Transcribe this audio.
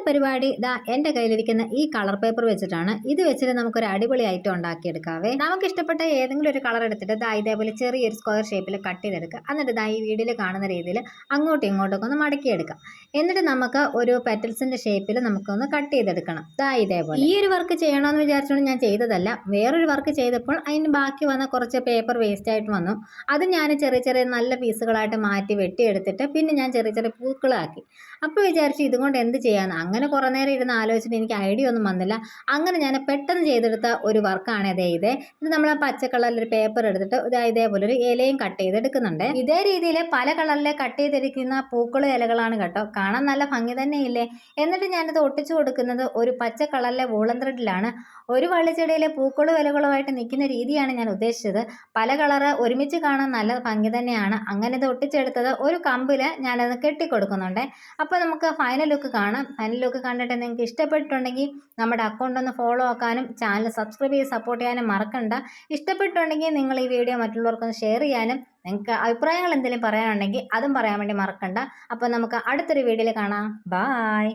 ഇന്നത്തെ പരിപാടി ഇതാ എന്റെ കയ്യിലിരിക്കുന്ന ഈ കളർ പേപ്പർ വെച്ചിട്ടാണ്. ഇത് വെച്ചിട്ട് നമുക്കൊരു അടിപൊളി ഐറ്റം ഉണ്ടാക്കിയെടുക്കാവേ. നമുക്ക് ഇഷ്ടപ്പെട്ട ഏതെങ്കിലും ഒരു കളർ എടുത്തിട്ട് ദാ ഇതേപോലെ ചെറിയൊരു സ്ക്വയർ ഷേപ്പിൽ കട്ട് ചെയ്തെടുക്കുക എന്നിട്ട് ദാ ഈ വീഡിയോയിൽ കാണുന്ന രീതിയിൽ അങ്ങോട്ടും ഇങ്ങോട്ടൊക്കെ ഒന്ന് മടക്കിയെടുക്കാം. എന്നിട്ട് നമുക്ക് ഒരു പെറ്റൽസിന്റെ ഷേപ്പിൽ നമുക്കൊന്ന് കട്ട് ചെയ്തെടുക്കണം. ദാ ഇതേപോലെ. ഈ ഒരു വർക്ക് ചെയ്യണമെന്ന് വിചാരിച്ചുകൊണ്ട് ഞാൻ ചെയ്തതല്ല. വേറൊരു വർക്ക് ചെയ്തപ്പോൾ അതിന് ബാക്കി വന്ന കുറച്ച് പേപ്പർ വേസ്റ്റ് ആയിട്ട് വന്നു. അത് ഞാൻ ചെറിയ ചെറിയ നല്ല പീസുകളായിട്ട് മാറ്റി വെട്ടിയെടുത്തിട്ട് പിന്നെ ഞാൻ ചെറിയ ചെറിയ പൂക്കളാക്കി. അപ്പോൾ വിചാരിച്ചു ഇതുകൊണ്ട് എന്ത് ചെയ്യാമെന്ന് അങ്ങനെ കുറേ നേരം ഇരുന്ന് ആലോചിച്ചിട്ട് എനിക്ക് ഐഡിയ ഒന്നും വന്നില്ല. അങ്ങനെ ഞാൻ പെട്ടെന്ന് ചെയ്തെടുത്ത ഒരു വർക്കാണ് ഇതേ ഇതേ. ഇത് നമ്മൾ ആ പച്ച കളറിലൊരു പേപ്പർ എടുത്തിട്ട് ഇതാ ഇതേപോലെ ഒരു ഇലയും കട്ട് ചെയ്തെടുക്കുന്നുണ്ട് ഇതേ രീതിയിൽ പല കളറിലെ കട്ട് ചെയ്തിരിക്കുന്ന പൂക്കളും ഇലകളാണ് കേട്ടോ. കാണാൻ നല്ല ഭംഗി തന്നെയില്ലേ? എന്നിട്ട് ഞാനിത് ഒട്ടിച്ചു കൊടുക്കുന്നത് ഒരു പച്ച കളറിലെ വൂളൻ ത്രെഡിലാണ് ഒരു വള്ളിച്ചെടിയിലെ പൂക്കളും ഇലകളുമായിട്ട് നിൽക്കുന്ന രീതിയാണ് ഞാൻ ഉദ്ദേശിച്ചത്. പല കളറ് ഒരുമിച്ച് കാണാൻ നല്ല ഭംഗി തന്നെയാണ്. അങ്ങനെ ഇത് ഒട്ടിച്ചെടുത്തത് ഒരു കമ്പിൽ ഞാനത് കെട്ടിക്കൊടുക്കുന്നുണ്ട്. അപ്പോൾ നമുക്ക് ഫൈനൽ ലുക്ക് കാണാം. ഫൈനൽ ലുക്ക് കണ്ടിട്ട് നിങ്ങൾക്ക് ഇഷ്ടപ്പെട്ടിട്ടുണ്ടെങ്കിൽ നമ്മുടെ അക്കൗണ്ട് ഒന്ന് ഫോളോ ആക്കാനും ചാനൽ സബ്സ്ക്രൈബ് ചെയ്ത് സപ്പോർട്ട് ചെയ്യാനും മറക്കണ്ട. ഇഷ്ടപ്പെട്ടിട്ടുണ്ടെങ്കിൽ നിങ്ങൾ ഈ വീഡിയോ മറ്റുള്ളവർക്കൊന്ന് ഷെയർ ചെയ്യാനും നിങ്ങൾക്ക് അഭിപ്രായങ്ങൾ എന്തെങ്കിലും പറയാനുണ്ടെങ്കിൽ അതും പറയാൻ വേണ്ടി മറക്കണ്ട. അപ്പോൾ നമുക്ക് അടുത്തൊരു വീഡിയോയിൽ കാണാം. ബായ്